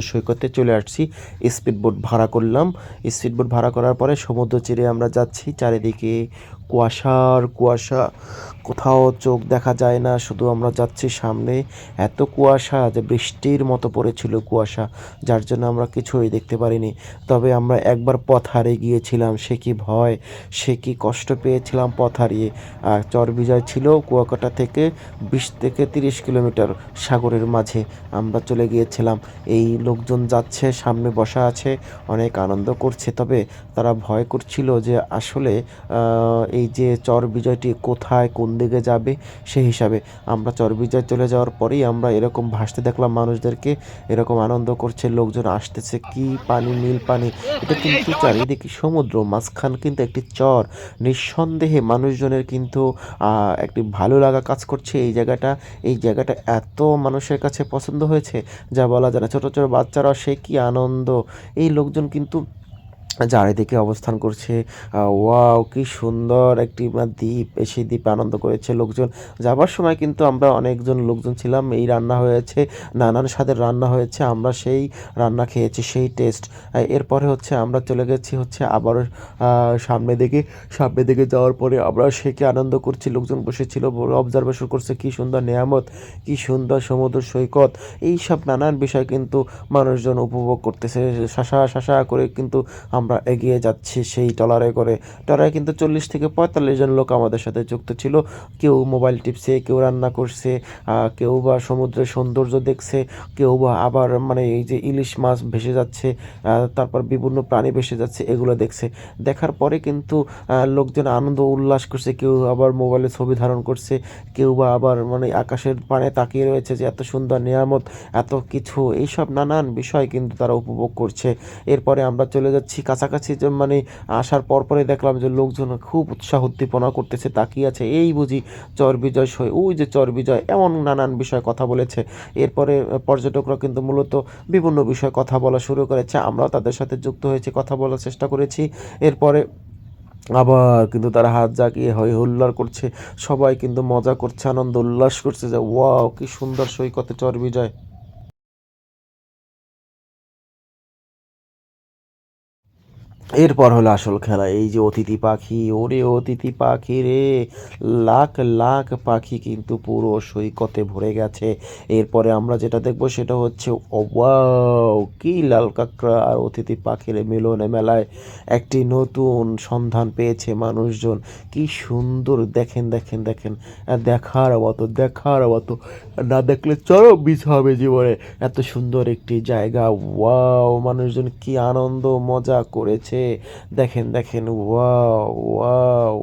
সৈকতে চলে আসছি। স্পিড বোট ভাড়া করলাম। স্পিড বোট ভাড়া করার পরে সমুদ্র তীরে আমরা যাচ্ছি। চারিদিকে কুয়াশার, কুয়াশা, কোথাও চোখ দেখা যায় না, শুধু আমরা যাচ্ছি সামনে। এত কুয়াশা যে বৃষ্টির মতো পড়েছিল কুয়াশা, যার জন্য আমরা কিছুই দেখতে পারিনি। তবে আমরা একবার পথ হারিয়ে গিয়েছিলাম, সে কি ভয়, সে কি কষ্ট পেয়েছিলাম পথ হারিয়ে। আর চরবিজয় ছিল কুয়াকাটা থেকে বিশ থেকে তিরিশ কিলোমিটার সাগরের মাঝে। আমরা চলে গিয়েছিলাম, এই লোকজন যাচ্ছে, সামনে বসা আছে, অনেক আনন্দ করছে। তবে তারা ভয় করছিল যে আসলে এই যে চর বিজয়টি কোথায়, কোন দিকে যাবে, সেই হিসাবে। আমরা চর বিজয় চলে যাওয়ার পরেই আমরা এরকম ভাসতে দেখলাম মানুষদেরকে, এরকম আনন্দ করছে, লোকজন আসতেছে, কি পানি, নীল পানি। এটা কিন্তু চারিদিকে সমুদ্র, মাঝখান কিন্তু একটি চর। নিঃসন্দেহে মানুষজনের কিন্তু একটি ভালো লাগা কাজ করছে এই জায়গাটা। এই জায়গাটা এত মানুষের কাছে পছন্দ হয়েছে, যা বলা যায় না, ছোটো ছোটো বাচ্চারা, সে কি আনন্দ। এই লোকজন কিন্তু চারিদিকে অবস্থান করছে। ওয়াও, কি সুন্দর একটি দ্বীপ। সেই দ্বীপে আনন্দ করেছে লোকজন। যাবার সময় কিন্তু আমরা অনেকজন লোকজন ছিলাম। এই রান্না হয়েছে, নানান স্বাদের রান্না হয়েছে। আমরা সেই রান্না খেয়েছি, সেই টেস্ট এরপরে হচ্ছে আমরা চলে গেছি হচ্ছে আবার সামনে দিকে। সামনে দিকে যাওয়ার পরে আমরা সেকে আনন্দ করছি। লোকজন বসেছিল অবজারভেশন করছে, কি সুন্দর নেয়ামত, কি সুন্দর সমুদ্র সৈকত। এই সব নানান বিষয় কিন্তু মানুষজন উপভোগ করতেছে। শাসা শাসা করে কিন্তু আমরা এগিয়ে যাচ্ছি সেই ট্রলারে করে। ট্রলারে কিন্তু চল্লিশ থেকে পঁয়তাল্লিশ জন লোক আমাদের সাথে যুক্ত ছিল। কেউ মোবাইল টিপছে, কেউ রান্না করছে কেউ বা সমুদ্রের সৌন্দর্য দেখছে, কেউ বা আবার মানে এই যে ইলিশ মাছ ভেসে যাচ্ছে তারপর বিভিন্ন প্রাণী ভেসে যাচ্ছে, এগুলো দেখছে। দেখার পরে কিন্তু লোকজন আনন্দ উল্লাস করছে, কেউ আবার মোবাইলে ছবি ধারণ করছে, কেউ বা আবার মানে আকাশের পানে তাকিয়ে রয়েছে যে এত সুন্দর নিয়ামত, এত কিছু, এইসব নানান বিষয় কিন্তু তারা উপভোগ করছে। এরপরে আমরা চলে যাচ্ছি কাছাকাছি মানে আসার পরপরে দেখলাম যে লোকজন খুব উৎসাহ উদ্দীপনা করতেছে, তাকিয়ে আছে। এই বুঝি চর বিজয় সই ওই যে চর বিজয়, এমন নানান বিষয়ে কথা বলেছে। এরপরে পর্যটকরা কিন্তু মূলত বিভিন্ন বিষয়ে কথা বলা শুরু করেছে। আমরাও তাদের সাথে যুক্ত হয়েছে, কথা বলার চেষ্টা করেছি। এরপরে আবার কিন্তু তারা হাত জাগিয়ে হই হুল্লার করছে। সবাই কিন্তু মজা করছে, আনন্দ, উল্লাস করছে যে, ওয়াও, কি সুন্দর সৈকতে চর বিজয়। এরপর হলো আসল খেলা, এই যে অতিথি পাখি, ওরে অতিথি পাখি রে, লাখ লাখ পাখি কিন্তু পুরো সৈকতে ভরে গেছে। এরপরে আমরা যেটা দেখব সেটা হচ্ছে, ওয়াও, কি লাল কাঁকড়া, আর অতিথি পাখির মিলনে মেলায় একটি নতুন সন্ধান পেয়েছে মানুষজন। কি সুন্দর, দেখেন দেখেন দেখেন, দেখার মতো দেখার মতো। না দেখলে চরম মিস হবে জীবনে। এত সুন্দর একটি জায়গা, ওয়াও, মানুষজন কি আনন্দ, মজা করেছে। দেখেন দেখেন ওয়াও ওয়াও